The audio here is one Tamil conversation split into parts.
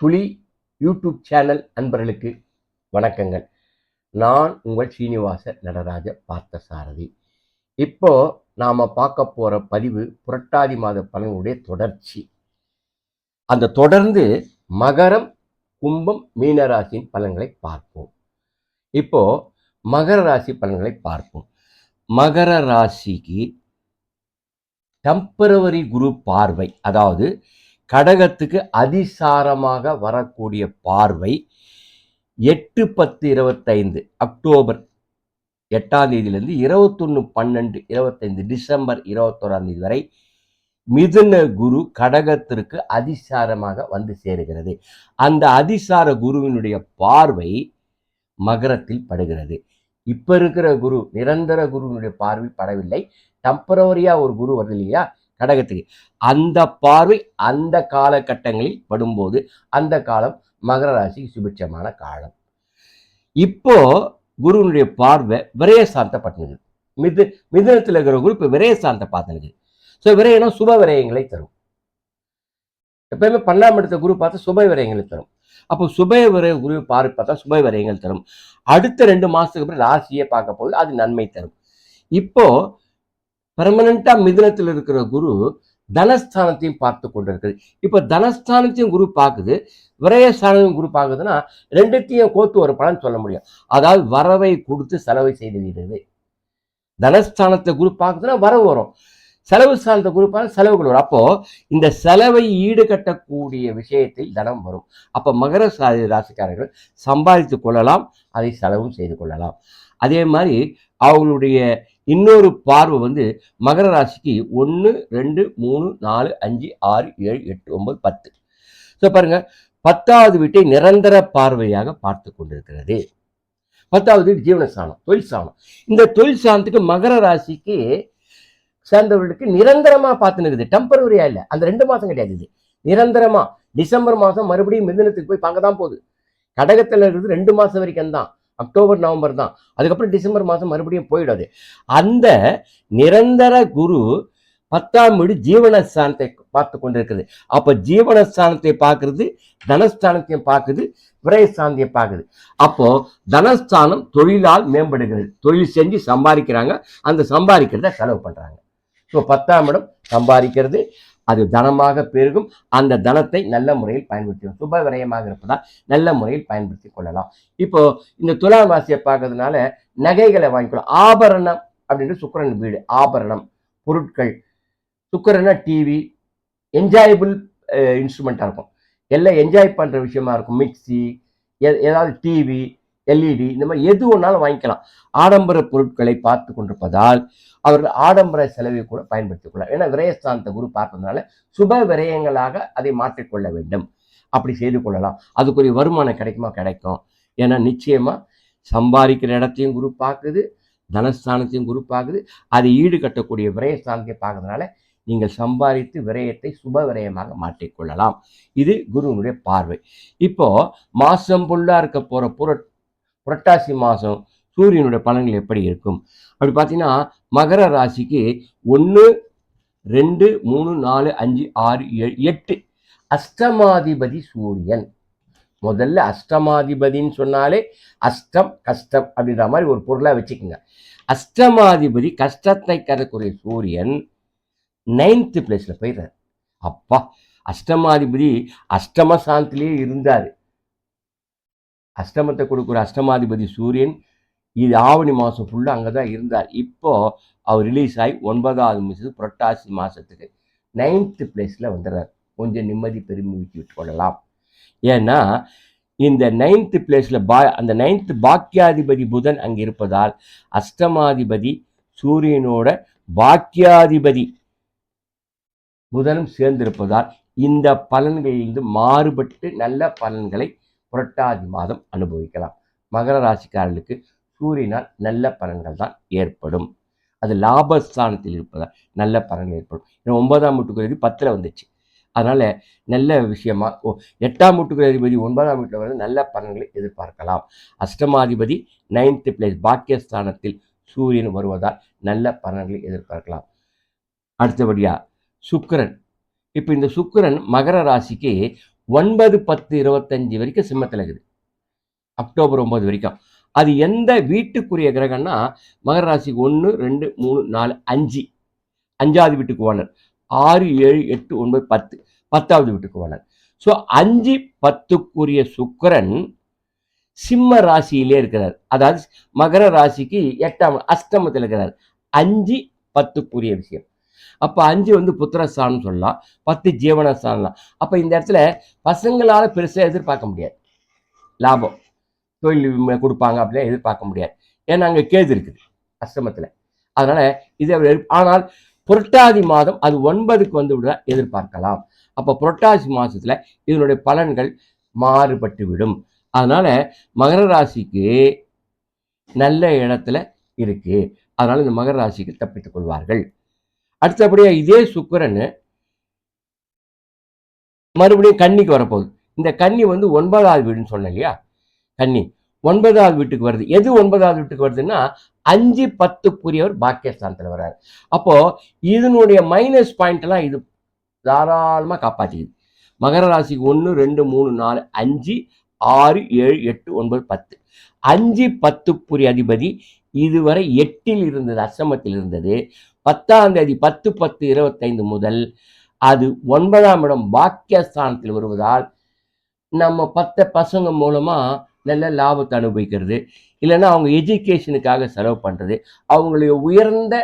துளி யூடியூப் சேனல் அன்பர்களுக்கு வணக்கங்கள். நான் உங்கள் ஸ்ரீனிவாச நடராஜ பார்த்தசாரதி. இப்போ நாம் பார்க்க போகிற பதிவு புரட்டாதி மாத பலனுடைய தொடர்ச்சி. அந்த தொடர்ந்து மகரம் கும்பம் மீனராசியின் பலன்களை பார்ப்போம். இப்போ மகர ராசி பலன்களை பார்ப்போம். மகர ராசிக்கு டெம்பரவரி குரு பார்வை அதாவது கடகத்துக்கு அதிசாரமாக வரக்கூடிய பார்வை எட்டு பத்து இருபத்தைந்து அக்டோபர் எட்டாம் தேதியிலிருந்து இருபத்தொன்று பன்னெண்டு இருபத்தைந்து டிசம்பர் இருபத்தோராம் தேதி வரை மிதுன குரு கடகத்திற்கு அதிசாரமாக வந்து சேருகிறது. அந்த அதிசார குருவினுடைய பார்வை மகரத்தில் படுகிறது. இப்போ இருக்கிற குரு நிரந்தர குருவினுடைய பார்வை படவில்லை. டெம்பரவரியாக ஒரு குரு வருது இல்லையா கடகத்துக்கு. அந்த பார்வை அந்த காலகட்டங்களில் படும்போது அந்த காலம் மகர ராசிக்கு சுபிட்சமான காலம். இப்போ குருவினுடைய பார்வை விரயசாந்த பட்டினது. மிது மிதனத்தில் இருக்கிற குரு இப்போ விரயசாந்த பார்த்துனுது. ஸோ விரயணம் சுப விரயங்களை தரும். எப்பயுமே பன்னெண்டாம் இடத்த குரு பார்த்தா சுப விரயங்களை தரும். அப்போ சுப விரய குரு பார்வை பார்த்தா சுப விரயங்கள் தரும். அடுத்த ரெண்டு மாசத்துக்கு அப்புறம் ராசியை பார்க்க போது அது நன்மை தரும். இப்போ பெர்மனண்டா மிதுனத்தில் இருக்கிற குரு தனஸ்தானத்தையும் பார்த்து கொண்டிருக்குது இப்போ தனஸ்தானத்தையும் குரு பார்க்குது விரயஸ்தானத்தையும் குரு பார்க்குதுன்னா ரெண்டுத்தையும் கோத்து ஒரு பலன் சொல்ல முடியும். அதாவது வரவை கொடுத்து செலவை செய்து விடுறது தனஸ்தானத்தை குரு பார்க்குதுன்னா வரவு வரும். செலவு சார்ந்த குரு செலவுகள் வரும். அப்போ இந்த செலவை ஈடுகட்டக்கூடிய விஷயத்தில் தனம் வரும். அப்போ மகர சாதி ராசிக்காரர்கள் சம்பாதித்து கொள்ளலாம் அதை செலவும் செய்து கொள்ளலாம். அதே மாதிரி அவங்களுடைய இன்னொரு பார்வை வந்து மகர ராசிக்கு ஒன்று ரெண்டு மூணு நாலு அஞ்சு ஆறு ஏழு எட்டு ஒன்பது பத்து. ஸோ பாருங்க பத்தாவது வீட்டை நிரந்தர பார்வையாக பார்த்து கொண்டிருக்கிறது. பத்தாவது வீடு ஜீவனஸ்தானம் தொழில் சாணம் இந்த தொழில் சாணத்துக்கு மகர ராசிக்கு சேர்ந்தவர்களுக்கு நிரந்தரமாக பார்த்துன்னு இருக்குது டெம்பரவரியா இல்லை. அந்த ரெண்டு மாதம் கிடையாது இது. நிரந்தரமாக டிசம்பர் மாதம் மறுபடியும் மிதனத்துக்கு போய் பங்க தான் போகுது. கடகத்தில் இருக்கிறது ரெண்டு மாதம் வரைக்கும் தான். அக்டோபர் நவம்பர் தான். அதுக்கப்புறம் டிசம்பர் மாதம் மறுபடியும் போயிடாது. அந்த நிரந்தர குரு பத்தாம் வீடு ஜீவனஸ்தானத்தை பார்த்து கொண்டிருக்கிறது அப்போ ஜீவனஸ்தானத்தை பார்க்கறது தனஸ்தானத்தையும் பார்க்குது விரயஸ்தானத்தை பார்க்குது. அப்போ தனஸ்தானம் தொழிலால் மேம்படுகிறது. தொழில் செஞ்சு சம்பாதிக்கிறாங்க. அந்த சம்பாதிக்கிறத செலவு பண்ணுறாங்க ஸோ பத்தாம் இடம் சம்பாதிக்கிறது. அது தனமாக பெருகும். அந்த தனத்தை நல்ல முறையில் பயன்படுத்தி சுப விரயமாக இருப்பதால் நல்ல முறையில் பயன்படுத்தி கொள்ளலாம். இப்போ இந்த துலாம் ராசியை பார்க்கறதுனால நகைகளை வாங்கிக்கலாம் ஆபரணம் அப்படின்ட்டு சுக்கரன் வீடு. ஆபரணம் பொருட்கள். சுக்கரனா டிவி என்ஜாயபிள் இன்ஸ்ட்ருமெண்ட்டாக இருக்கும். எல்லாம் என்ஜாய் பண்ணுற விஷயமா இருக்கும். மிக்சி ஏதாவது டிவி எல்இடி இந்த மாதிரி எது ஒன்றாலும் வாங்கிக்கலாம். ஆடம்பர பொருட்களை பார்த்து கொண்டிருப்பதால் அவர்கள் ஆடம்பர செலவை கூட பயன்படுத்திக் கொள்ளலாம். ஏன்னா விரயஸ்தானத்தை குரு பார்ப்பதனால சுப விரயங்களாக அதை மாற்றிக்கொள்ள வேண்டும். அப்படி செய்து கொள்ளலாம். அதுக்குரிய வருமானம் கிடைக்குமா? கிடைக்கும். ஏன்னா நிச்சயமா சம்பாதிக்கிற இடத்தையும் குரு பார்க்குது தனஸ்தானத்தையும் குரு பார்க்குது. அது ஈடு கட்டக்கூடிய விரயஸ்தானத்தை பார்க்கறதுனால நீங்கள் சம்பாதித்து விரயத்தை சுப விரயமாக மாற்றிக்கொள்ளலாம் இது குருவினுடைய பார்வை. இப்போ மாசம் புல்லா இருக்க போற புரட் புரட்டாசி மாதம் சூரியனுடைய பலன்கள் எப்படி இருக்கும்? அப்படி பார்த்தீங்கன்னா மகர ராசிக்கு ஒன்று ரெண்டு மூணு நாலு அஞ்சு ஆறு ஏழு எட்டு. அஷ்டமாதிபதி சூரியன். முதல்ல அஷ்டமாதிபதின்னு சொன்னாலே அஷ்டம் கஷ்டம் அப்படின்ற மாதிரி ஒரு பொருளாக வச்சுக்கோங்க. அஷ்டமாதிபதி கஷ்டத்தை கரக்கூடிய சூரியன் நைன்த்து பிளேஸில் போயிடுறார். அப்பா அஷ்டமாதிபதி அஷ்டம சாந்திலேயே இருந்தார். அஷ்டமத்தை கொடுக்குற அஷ்டமாதிபதி சூரியன் இது ஆவணி மாதம் ஃபுல்லாக அங்கே தான் இருந்தார். இப்போது அவர் ரிலீஸ் ஆகி ஒன்பதாவது மாதம் புரட்டாசி மாதத்துக்கு நைன்த்து பிளேஸில் வந்துடுறார். கொஞ்சம் நிம்மதி பெருமை விட்டுக்கொள்ளலாம் விட்டு கொள்ளலாம். ஏன்னா இந்த நைன்த்து பிளேஸில் பா அந்த நைன்த்து பாக்கியாதிபதி புதன் அங்கே இருப்பதால் அஷ்டமாதிபதி சூரியனோட பாக்கியாதிபதி புதனும் சேர்ந்திருப்பதால் இந்த பலன்களிலிருந்து மாறுபட்டு நல்ல பலன்களை புரட்டாதி மாதம் அனுபவிக்கலாம். மகர ராசிக்காரர்களுக்கு சூரியனால் நல்ல பலன்கள் தான் ஏற்படும். அது லாபஸ்தானத்தில் இருப்பதால் நல்ல பலன்கள் ஏற்படும். ஏன்னா ஒன்பதாம் வீட்டுக்குரிய பத்தில் வந்துச்சு. அதனால் நல்ல விஷயமா ஓ எட்டாம் வீட்டுக்குரிய அதிபதி ஒன்பதாம் வீட்டில் வந்து நல்ல பலன்களை எதிர்பார்க்கலாம். அஷ்டமாதிபதி நைன்த்து பிளேஸ் பாக்கியஸ்தானத்தில் சூரியன் வருவதால் நல்ல பலன்களை எதிர்பார்க்கலாம். அடுத்தபடியாக சுக்கரன். இப்போ இந்த சுக்கரன் மகர ராசிக்கு ஒன்பது பத்து இருபத்தஞ்சு வரைக்கும் சிம்மத்தில் இருக்குது. அக்டோபர் ஒன்பது வரைக்கும். அது எந்த வீட்டுக்குரிய கிரகம்னா மகர ராசிக்கு ஒன்று ரெண்டு மூணு நாலு அஞ்சு. அஞ்சாவது வீட்டுக்கு ஓனர். ஆறு ஏழு எட்டு ஒன்பது பத்து. பத்தாவது வீட்டுக்கு ஓனர். ஸோ அஞ்சு பத்துக்குரிய சுக்கிரன் சிம்ம ராசியிலே இருக்கிறார். அதாவது மகர ராசிக்கு எட்டாம் அஷ்டமத்தில் இருக்கிறார். அஞ்சு பத்துக்குரிய விஷயம். அப்போ அஞ்சு வந்து புத்திரஸ்தானம் சொல்லலாம். பத்து ஜீவனஸ்தானம் அப்போ இந்த இடத்துல பசங்களால் பெருசாக எதிர்பார்க்க முடியாது. லாபம். தொழில் கொடுப்பாங்க அப்படிலாம் எதிர்பார்க்க முடியாது. ஏன்னா அங்கே கேது இருக்குது அஷ்டமத்தில் அதனால் இதை ஆனால் புரட்டாதி மாதம் அது ஒன்பதுக்கு வந்து விட எதிர்பார்க்கலாம். அப்போ புரட்டாசி மாதத்தில் இதனுடைய பலன்கள் மாறுபட்டு விடும். அதனால் மகர ராசிக்கு நல்ல இடத்துல இருக்குது அதனால் இந்த மகர ராசிக்கு தப்பித்துக் கொள்வார்கள். அடுத்தபடியாக இதே சுக்கரன் மறுபடியும் கன்னிக்கு வரப்போகுது. இந்த கன்னி வந்து ஒன்பதாவது வீடுன்னு சொன்னேன் இல்லையா? கன்னி ஒன்பதாவது வீட்டுக்கு வருது. எது ஒன்பதாவது வீட்டுக்கு வருதுன்னா அஞ்சு பத்துக்குரியவர் பாக்கியஸ்தானத்தில் வர்றாரு. அப்போ இதனுடைய மைனஸ் பாயிண்ட் எல்லாம் இது தாராளமாக காப்பாற்றிக்குது மகர ராசிக்கு ஒன்று ரெண்டு மூணு நாலு அஞ்சு ஆறு ஏழு எட்டு ஒன்பது பத்து. அஞ்சு பத்துக்குரிய அதிபதி இதுவரை எட்டில் இருந்தது அசமத்தில் இருந்தது. பத்தாம் தேதி பத்து பத்து இருபத்தைந்து முதல் அது ஒன்பதாம் இடம் பாக்கியஸ்தானத்தில் வருவதால் நம்ம பத்த பசங்க மூலமாக நல்ல லாபத்தை அனுபவிக்கிறது. இல்லைன்னா அவங்க எஜுகேஷனுக்காக செலவு பண்ணுறது அவங்களுடைய உயர்ந்த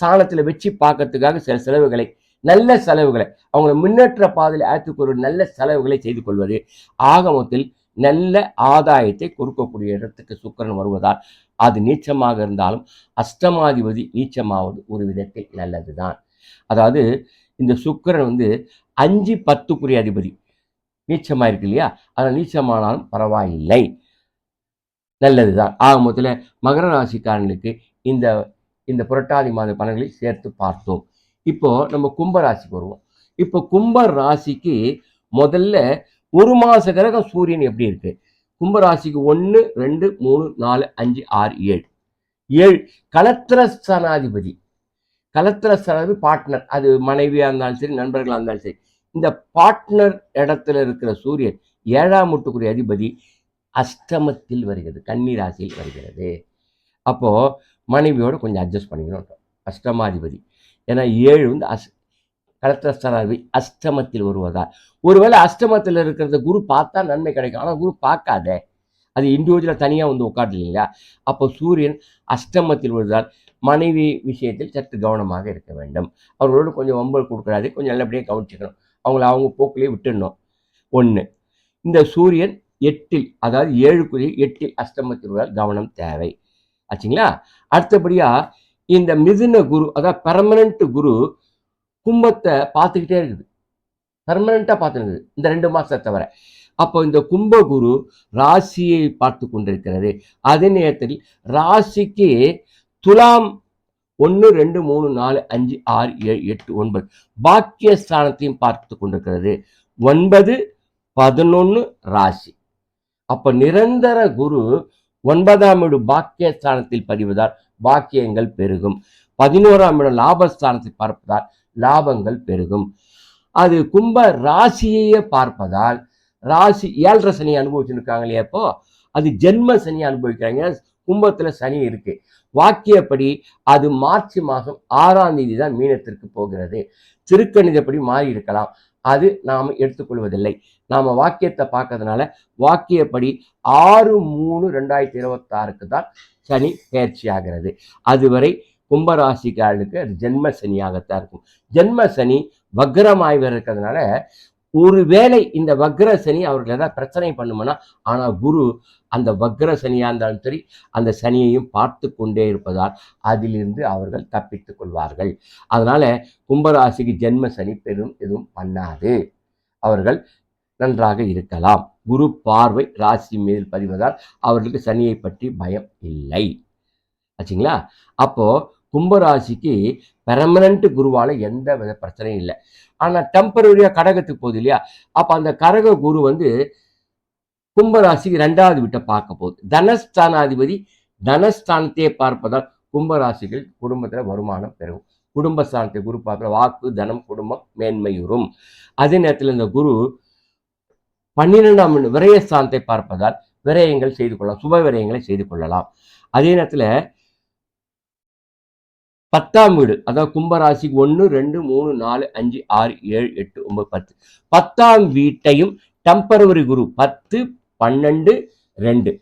ஸ்தானத்தில் வச்சு பார்க்கறதுக்காக சில செலவுகளை நல்ல செலவுகளை அவங்களை முன்னேற்ற பாதையில் ஆற்றுக்கொரு நல்ல செலவுகளை செய்து கொள்வது. ஆகமத்தில் நல்ல ஆதாயத்தை கொடுக்கக்கூடிய இடத்துக்கு சுக்கிரன் வருவதால் அது நீச்சமாக இருந்தாலும் அஷ்டமாதிபதி நீச்சமாவது ஒரு விதத்தில் நல்லது தான் அதாவது இந்த சுக்கிரன் வந்து அஞ்சு பத்துக்குரிய அதிபதி. நீச்சமாக இருக்கு இல்லையா? ஆனால் நீச்சமானாலும் பரவாயில்லை. நல்லது தான் ஆக மொத்தத்தில் மகர ராசிக்காரர்களுக்கு இந்த இந்த புரட்டாதி மாத பலன்களை சேர்த்து பார்த்தோம். இப்போ நம்ம கும்ப ராசிக்கு வருவோம். இப்போ கும்ப ராசிக்கு முதல்ல ஒரு மாத கிரகம் சூரியன் எப்படி இருக்குது கும்பராசிக்கு ஒன்று ரெண்டு மூணு நாலு அஞ்சு ஆறு ஏழு. ஏழு. கலத்திரஸ்தானாதிபதி கலத்திரஸ்தானாதிபதி பார்ட்னர் அது மனைவியாக இருந்தாலும் சரி நண்பர்களாக இருந்தாலும் சரி. இந்த பார்ட்னர் இடத்துல இருக்கிற சூரியன் ஏழாம் முட்டுக்குரிய அதிபதி அஷ்டமத்தில் வருகிறது கன்னிராசியில் வருகிறது. அப்போது மனைவியோடு கொஞ்சம் அட்ஜஸ்ட் பண்ணிக்கணும். அஷ்டமாதிபதி. ஏன்னா ஏழு வந்து அஸ் கலத்திரஸ்தானாதிபதி அஷ்டமத்தில் வருவதால். ஒருவேளை அஷ்டமத்தில் இருக்கிறத குரு பார்த்தா நன்மை கிடைக்கும். ஆனால் குரு பார்க்காதே. அது இண்டிவிஜுவலாக தனியாக வந்து உட்காந்து இல்லைங்களா? அப்போ சூரியன் அஷ்டமத்தில் வருவதால் மனைவி விஷயத்தில் சற்று கவனமாக இருக்க வேண்டும். அவர்களோடு கொஞ்சம் வம்பல் கொடுக்கறாது கொஞ்சம் நல்லபடியாக கவனிச்சுக்கணும். அவங்கள அவங்க போக்கிலே விட்டுடணும். ஒன்று இந்த சூரியன் எட்டில் அதாவது ஏழுக்குரிய எட்டில் அஷ்டமத்தில் வருவதால் கவனம் தேவை. ஆச்சுங்களா? அடுத்தபடியாக இந்த மிதுன குரு அதாவது பெர்மனண்ட் குரு கும்பத்தை பார்த்துக்கிட்டே இருக்குது. பர்மனண்ட்டாக பார்த்துருக்குது. இந்த ரெண்டு மாதத்தை தவிர. அப்போ இந்த கும்பகுரு ராசியை பார்த்து கொண்டிருக்கிறது அதே நேரத்தில் ராசிக்கு துலாம் ஒன்று ரெண்டு மூணு நாலு அஞ்சு ஆறு ஏழு எட்டு ஒன்பது பாக்கியஸ்தானத்தையும் பார்த்து கொண்டிருக்கிறது. ஒன்பது பதினொன்று ராசி. அப்போ நிரந்தர குரு ஒன்பதாம் வீடு பாக்கியஸ்தானத்தில் பதிவதால் பாக்கியங்கள் பெருகும். பதினோராம் இடம் லாபஸ்தானத்தை பார்ப்பதால் லாபங்கள் பெருகும். அது கும்ப ராசியையே பார்ப்பதால் ராசி ஏழரை சனி அனுபவிச்சுருக்காங்க இல்லையா இப்போ அது ஜென்ம சனி அனுபவிக்கிறாங்க. கும்பத்தில் சனி இருக்கு. வாக்கியப்படி அது மார்ச் மாதம் ஆறாம் தேதி தான் மீனத்திற்கு போகிறது. திருக்கணிதப்படி மாறி இருக்கலாம். அது நாம் எடுத்துக்கொள்வதில்லை. நாம் வாக்கியத்தை பார்க்கறதுனால வாக்கியப்படி ஆறு மூணு ரெண்டாயிரத்தி இருபத்தாறுக்கு தான் சனி பயிற்சி ஆகிறது. அதுவரை கும்பராசிக்காரனுக்கு அது ஜென்ம சனியாகத்தான் இருக்கும். ஜென்ம சனி வக்ரமாய் இருக்கிறதுனால ஒருவேளை இந்த வக்ர சனி அவர்கள் ஏதாவது பிரச்சனை பண்ணுமானா ஆனால் குரு அந்த வக்ர சனியாக இருந்தாலும் சரி அந்த சனியையும் பார்த்து கொண்டே இருப்பதால் அதிலிருந்து அவர்கள் தப்பித்துக் கொள்வார்கள். அதனால கும்பராசிக்கு ஜென்ம சனி பெரும் எதுவும் பண்ணாது. அவர்கள் நன்றாக இருக்கலாம். குரு பார்வை ராசி மேல் பதிவதால் அவர்களுக்கு சனியை பற்றி பயம் இல்லை. ஆச்சுங்களா? அப்போ கும்பராசிக்கு பெர்மனண்ட் குருவால் எந்த வித பிரச்சனையும் இல்லை. ஆனால் டெம்பரரியாக கடகத்துக்கு போகுது இல்லையா? அப்போ அந்த கரக குரு வந்து கும்பராசிக்கு ரெண்டாவது வீட்டை பார்க்க போகுது. தனஸ்தானாதிபதி தனஸ்தானத்தையே பார்ப்பதால் கும்பராசிகள் குடும்பத்தில் வருமானம் பெறும். குடும்பஸ்தானத்தை குரு பார்க்குற வாக்கு தனம் குடும்பம் மேன்மையுறும். அதே நேரத்தில் இந்த குரு பன்னிரெண்டாம் விரயஸ்தானத்தை பார்ப்பதால் விரயங்கள் செய்து கொள்ளலாம். சுப விரயங்களை செய்து கொள்ளலாம். அதே நேரத்துல பத்தாம் வீடு அதாவது கும்பராசிக்கு ஒன்று ரெண்டு மூணு நாலு அஞ்சு ஆறு ஏழு எட்டு ஒன்பது பத்து. பத்தாம் வீட்டையும் டெம்பரவரி குரு பத்து பன்னெண்டு ரெண்டு.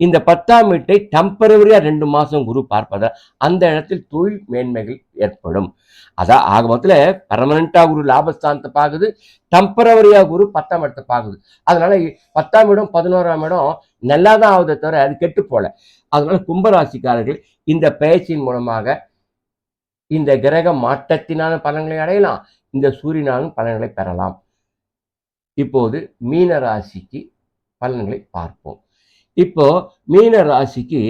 இந்த பத்தாம் வீட்டை டெம்பரவரியாக ரெண்டு மாதம் குரு பார்ப்பதால் அந்த இடத்தில் தொழில் மேன்மைகள் ஏற்படும். அதான் ஆக மொத்தத்தில் பெர்மனண்டா குரு லாபஸ்தானத்தை பார்க்குது டெம்பரவரியாக குரு பத்தாம் இடத்தை பார்க்குது அதனால பத்தாம் இடம் பதினோராம் இடம் நல்லா தான் ஆகுதே தவிர அது கெட்டு போல அதனால கும்பராசிக்காரர்கள் இந்த பயிற்சியின் மூலமாக இந்த கிரக மாற்றத்தினாலும் பலன்களை அடையலாம். இந்த சூரியனாலும் பலன்களை பெறலாம். இப்போது மீன ராசிக்கு பலன்களை பார்ப்போம். இப்போ மீன ராசிக்கு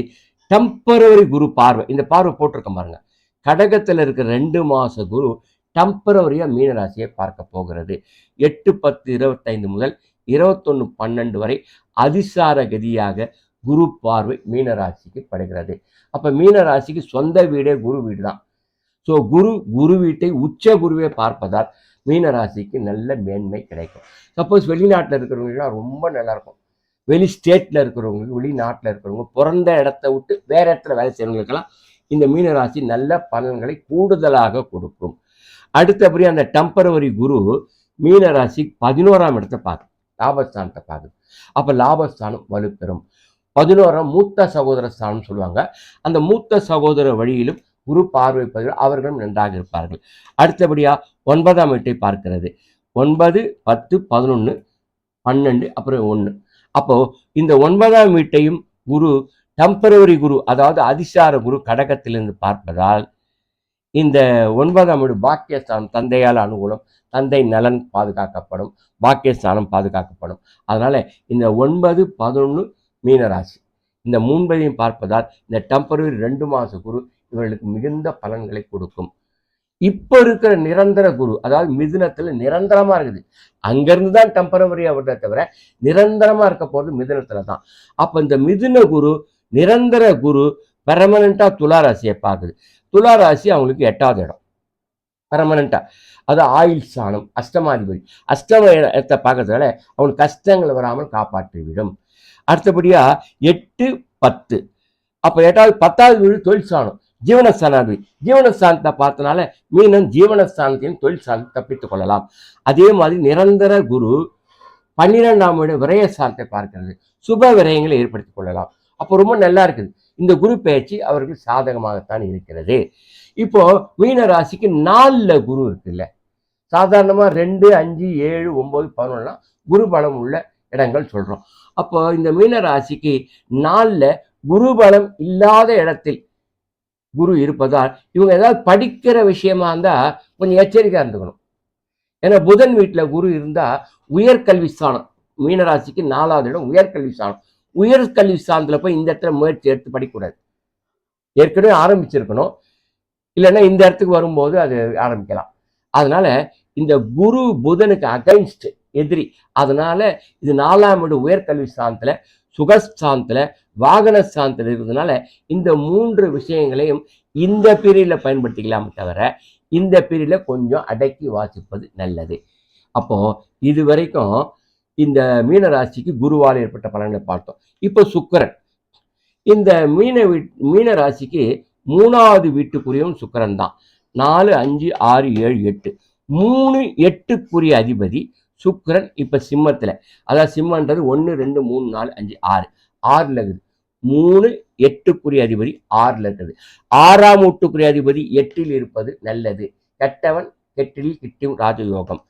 டெம்பரவரி குரு பார்வை. இந்த பார்வை போட்டிருக்க பாருங்க. கடகத்தில் இருக்கிற ரெண்டு மாச குரு டெம்பரவரியாக மீன ராசியை பார்க்க போகிறது. எட்டு பத்து இருபத்தைந்து முதல் இருபத்தொன்று பன்னெண்டு வரை அதிசார கதியாக குரு பார்வை மீனராசிக்கு படுகிறது. அப்போ மீனராசிக்கு சொந்த வீடே குரு வீடு தான் ஸோ குரு குரு வீட்டை உச்ச குருவே பார்ப்பதால் மீனராசிக்கு நல்ல மேன்மை கிடைக்கும். சப்போஸ் வெளிநாட்டில் இருக்கிறவங்களுக்குலாம் ரொம்ப நல்லா இருக்கும் வெளி ஸ்டேட்டில் இருக்கிறவங்களுக்கு வெளிநாட்டில் இருக்கிறவங்க பிறந்த இடத்த விட்டு வேற இடத்துல வேலை செய்கிறவங்களுக்கெல்லாம் இந்த மீனராசி நல்ல பலன்களை கூடுதலாக கொடுக்கும். அடுத்தபடி அந்த டெம்பரவரி குரு மீனராசி பதினோராம் இடத்தை பார்க்கும். லாபஸ்தானத்தை பார்க்குது அப்போ லாபஸ்தானம் வலுப்பெறும். பதினோராம் மூத்த சகோதர ஸ்தானம் சொல்லுவாங்க. அந்த மூத்த சகோதர வழியிலும் குரு பார்வைப்பதில் அவர்களும் நன்றாக இருப்பார்கள். அடுத்தபடியா ஒன்பதாம் வீட்டை பார்க்கிறது. ஒன்பது பத்து பதினொன்று பன்னெண்டு அப்புறம் ஒன்று அப்போ இந்த ஒன்பதாம் வீட்டையும் குரு டெம்பரவரி குரு அதாவது அதிசார குரு கடகத்திலிருந்து பார்ப்பதால் இந்த ஒன்பதாம் வீடு பாக்கியஸ்தானம் தந்தையால் அனுகூலம் தந்தை நலன் பாதுகாக்கப்படும் பாக்கியஸ்தானம் பாதுகாக்கப்படும். அதனால இந்த ஒன்பது பதினொன்று மீனராசி இந்த மூன்பதையும் பார்ப்பதால் இந்த டெம்பரவரி ரெண்டு மாத குரு இவர்களுக்கு மிகுந்த பலன்களை கொடுக்கும். இப்போ இருக்கிற நிரந்தர குரு அதாவது மிதுனத்தில் நிரந்தரமாக இருக்குது. அங்கிருந்து தான் டெம்பரவரியாக வருதே தவிர நிரந்தரமாக இருக்க போகிறது மிதுனத்தில் தான். அப்போ இந்த மிதுன குரு நிரந்தர குரு பெர்மனண்டா துளாராசியை பார்க்குது. துளாராசி அவங்களுக்கு எட்டாவது இடம். பெர்மனண்ட்டாக அது ஆயுள் ஸ்தானம் அஷ்டமாதிபதி. அஷ்டம இடத்தை பார்க்கறதுனால அவங்களுக்கு கஷ்டங்கள் வராமல் காப்பாற்றிவிடும். அடுத்தபடியாக எட்டு பத்து. அப்போ எட்டாவது பத்தாவது வீடு தொழில் ஸ்தானம் ஜீவனஸ்தானாதிபதி ஜீவனஸ்தானத்தை பார்த்தனால மீனம் ஜீவனஸ்தானத்தையும் தொழில் ஸ்தானத்தை தப்பித்துக் கொள்ளலாம். அதே மாதிரி நிரந்தர குரு பன்னிரெண்டாம் வீடு விரயஸ்தானத்தை பார்க்கிறது. சுப விரயங்களை ஏற்படுத்திக் கொள்ளலாம். அப்போ ரொம்ப நல்லா இருக்குது. இந்த குரு பயிற்சி அவருக்கு சாதகமாகத்தான் இருக்கிறது. இப்போ மீன ராசிக்கு நாலில் குரு இருக்குல்ல. சாதாரணமாக ரெண்டு அஞ்சு ஏழு ஒம்பது பதினொன்னா குரு பலம் உள்ள இடங்கள் சொல்கிறோம் அப்போ இந்த மீன ராசிக்கு நாலில் குரு பலம் இல்லாத இடத்தில் குரு இருப்பதால் இவங்க ஏதாவது படிக்கிற விஷயமா இருந்தால் கொஞ்சம் எச்சரிக்கையாக இருந்துக்கணும். ஏன்னா புதன் வீட்டில் குரு இருந்தால் உயர்கல்வி ஸ்தானம் மீனராசிக்கு நாலாவது இடம் உயர்கல்வி ஸ்தானம். உயர்கல்வி ஸ்தானத்தில் போய் இந்த இடத்துல முயற்சி எடுத்து படிக்கக்கூடாது. ஏற்கனவே ஆரம்பிச்சிருக்கணும். இல்லைன்னா இந்த இடத்துக்கு வரும்போது அது ஆரம்பிக்கலாம். அதனால இந்த குரு புதனுக்கு அகைன்ஸ்ட் எதிரி அதனால இது நாலாம் வீடு உயர்கல்வி ஸ்தானத்தில் சுகஸ்தானத்தில் வாகன சாந்தல் இருக்கிறதுனால இந்த மூன்று விஷயங்களையும் இந்த பீரியட்ல பயன்படுத்திக்கலாமே தவிர இந்த பீரியட்ல கொஞ்சம் அடக்கி வாசிப்பது நல்லது. அப்போ இது வரைக்கும் இந்த மீன ராசிக்கு குருவால் ஏற்பட்ட பலனை பார்த்தோம். இப்போ சுக்கரன். இந்த மீன வீட் மீன ராசிக்கு மூணாவது வீட்டுக்குரியவன் சுக்கரன் தான். நாலு அஞ்சு ஆறு ஏழு எட்டு. மூணு எட்டுக்குரிய அதிபதி சுக்கரன் இப்ப சிம்மத்துல. அதாவது சிம்மன்றது ஒன்று ரெண்டு மூணு நாலு அஞ்சு ஆறு. ஆறில் இருக்குது மூணு எட்டுக்குரிய அதிபதி ஆறில் இருக்குது ஆறாம் வீட்டுக்குரிய அதிபதி எட்டில் இருப்பது நல்லது. கெட்டவன் கெட்டில் கிட்டும் ராஜயோகம்.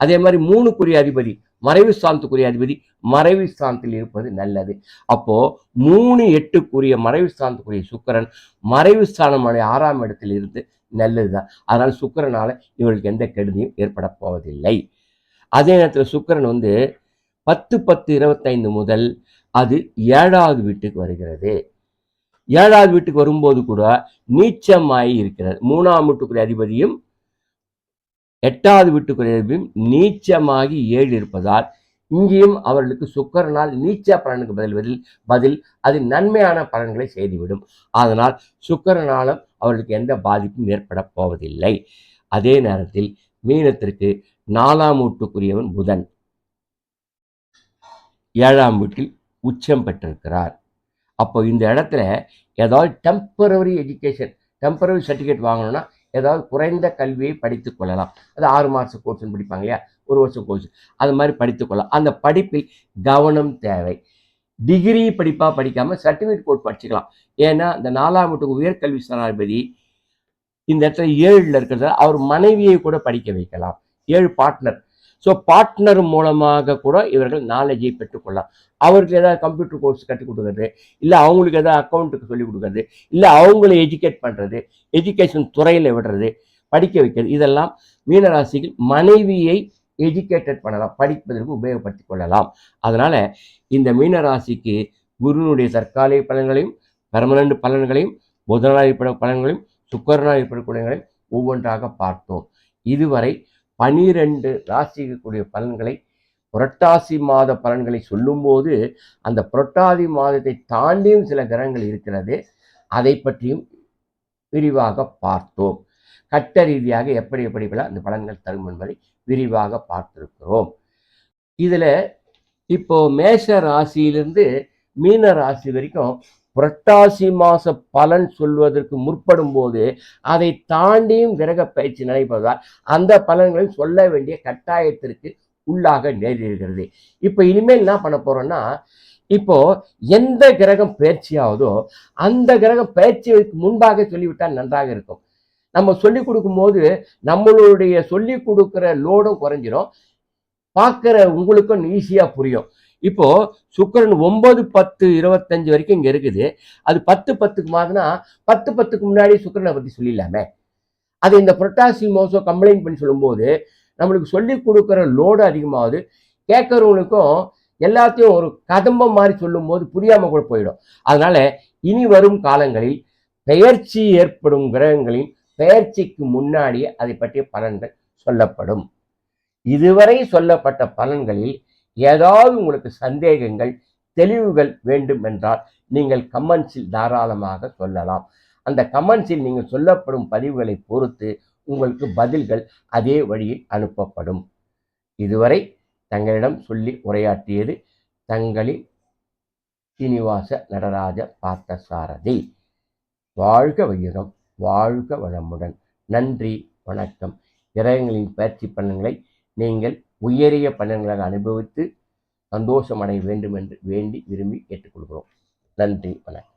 அதே மாதிரி மூணுக்குரிய அதிபதி மறைவு ஸ்தானத்துக்குரிய அதிபதி மறைவு ஸ்தானத்தில் இருப்பது நல்லது. அப்போ மூணு எட்டுக்குரிய மறைவு ஸ்தானத்துக்குரிய சுக்கிரன் மறைவு ஸ்தானமான ஆறாம் இடத்தில் இருந்து நல்லதுதான். அதனால சுக்கிரனால இவர்களுக்கு எந்த கெடுதியும் ஏற்பட போவதில்லை. அதே நேரத்தில் சுக்கிரன் வந்து பத்து பத்து இருபத்தைந்து முதல் அது ஏழாவது வீட்டுக்கு வருகிறது. ஏழாவது வீட்டுக்கு வரும்போது கூட நீச்சமாகி இருக்கிறது. மூணாம் வீட்டுக்குரிய அதிபதியும் எட்டாவது வீட்டுக்குரிய அதிபதியும் நீச்சமாகி ஏழு இருப்பதால் இங்கேயும் அவர்களுக்கு சுக்கரனால் நீச்ச பலனுக்கு பதில் பதில் பதில் அது நன்மையான பலன்களை செய்துவிடும். அதனால் சுக்கரனாலும் அவர்களுக்கு எந்த பாதிப்பும் ஏற்பட போவதில்லை. அதே நேரத்தில் மீனத்திற்கு நாலாம் வீட்டுக்குரியவன் புதன். ஏழாம் வீட்டில் உச்சம் பெற்றிருக்கிறார். அப்போ இந்த இடத்துல ஏதாவது டெம்பரவரி எஜுகேஷன் டெம்பரவரி சர்டிஃபிகேட் வாங்கணும்னா ஏதாவது குறைந்த கல்வியை படித்து கொள்ளலாம். அது ஆறு மாத கோர்ஸ்னு படிப்பாங்க இல்லையா? ஒரு வருஷம் கோர்ஸ் அது மாதிரி படித்துக்கொள்ளலாம் அந்த படிப்பில் கவனம் தேவை. டிகிரி படிப்பாக படிக்காமல் சர்டிஃபிகேட் கோர்ஸ் படிச்சுக்கலாம். ஏன்னா இந்த நாலாம் வீட்டுக்கு உயர்கல்வி சனாதிபதி இந்த இடத்துல ஏழில் இருக்கிறத அவர் மனைவியை கூட படிக்க வைக்கலாம். ஏழு பார்ட்னர் ஸோ பார்ட்னர் மூலமாக கூட இவர்கள் நாலேஜை பெற்றுக்கொள்ளலாம். அவருக்கு ஏதாவது கம்ப்யூட்டர் கோர்ஸ் கற்றுக் கொடுக்குறது இல்லை அவங்களுக்கு ஏதாவது அக்கௌண்ட்டுக்கு சொல்லிக் கொடுக்குறது இல்லை அவங்கள எஜுகேட் பண்ணுறது எஜுகேஷன் துறையில் விடுறது படிக்க வைக்கிறது இதெல்லாம் மீனராசிகள் மனைவியை எஜுகேட்டட் பண்ணலாம் படிப்பதற்கு உபயோகப்படுத்தி கொள்ளலாம். அதனால் இந்த மீனராசிக்கு குருனுடைய தற்காலிக பலன்களையும் பெர்மனண்ட் பலன்களையும் புதனாதிப்பட பலன்களையும் சுக்கரனாதிப்பட பலன்களையும் ஒவ்வொன்றாக பார்த்தோம். இதுவரை பனிரெண்டு ராசிக்குரிய பலன்களை புரட்டாசி மாத பலன்களை சொல்லும்போது அந்த புரட்டாதி மாதத்தை தாண்டியும் சில கிரகங்கள் இருக்கிறது. அதை பற்றியும் விரிவாக பார்த்தோம். கட்ட ரீதியாக எப்படி எப்படிப்பெல்லாம் அந்த பலன்கள் தரும் என்பதை விரிவாக பார்த்திருக்கிறோம். இதில் இப்போ மேஷ ராசியிலிருந்து மீன ராசி வரைக்கும் புரட்டாசி மாச பலன் சொல்வதற்கு முற்படும் போது அதை தாண்டியும் கிரக பயிற்சி நடைபெறுவதால் அந்த பலன்களை சொல்ல வேண்டிய கட்டாயத்திற்கு உள்ளாக நேரிடுகிறது. இப்போ இனிமேல் என்ன பண்ண போறோம்னா இப்போ எந்த கிரகம் பயிற்சியாவதோ அந்த கிரகம் பயிற்சிக்கு முன்பாக சொல்லிவிட்டால் நன்றாக இருக்கும். நம்ம சொல்லிக் கொடுக்கும்போது நம்மளுடைய சொல்லி கொடுக்குற லோடும் குறைஞ்சிரும். பார்க்குற உங்களுக்கும் ஈஸியாக புரியும். இப்போ சுக்கரன் ஒன்பது பத்து இருபத்தஞ்சு வரைக்கும் இங்கே இருக்குது. அது பத்து பத்துக்கு மாதிரினா பத்து பத்துக்கு முன்னாடி சுக்கிரனை பற்றி சொல்லிடலாமே. அது இந்த புரட்டாசி மோசம் கம்ப்ளைண்ட் பண்ணி சொல்லும்போது நம்மளுக்கு சொல்லி கொடுக்குற லோடு அதிகமாகுது. கேட்குறவங்களுக்கும் எல்லாத்தையும் ஒரு கதம்பம் மாதிரி சொல்லும்போது புரியாமல் கூட போயிடும். அதனால இனி வரும் காலங்களில் பெயர்ச்சி ஏற்படும் கிரகங்களின் பெயர்ச்சிக்கு முன்னாடியே அதை பற்றிய பலன்கள் சொல்லப்படும். இதுவரை சொல்லப்பட்ட பலன்களில் ஏதாவது உங்களுக்கு சந்தேகங்கள் தெளிவுகள் வேண்டும் என்றால் நீங்கள் கமெண்ட்ஸில் தாராளமாக சொல்லலாம். அந்த கமெண்ட்ஸில் நீங்கள் சொல்லப்படும் பதிவுகளை பொறுத்து உங்களுக்கு பதில்கள் அதே வழியில் அனுப்பப்படும். இதுவரை தங்களிடம் சொல்லி உரையாற்றியது தங்களின் சீனிவாச நடராஜ பார்த்தசாரதி வாழ்க வையகம் வாழ்க வளமுடன். நன்றி வணக்கம். கிரகங்களின் பயிற்சி பலன்களை நீங்கள் உயரிய பலன்களாக அனுபவித்து சந்தோஷம் அடைய வேண்டும் என்று வேண்டி விரும்பி கேட்டுக்கொள்கிறோம். நன்றி வணக்கம்.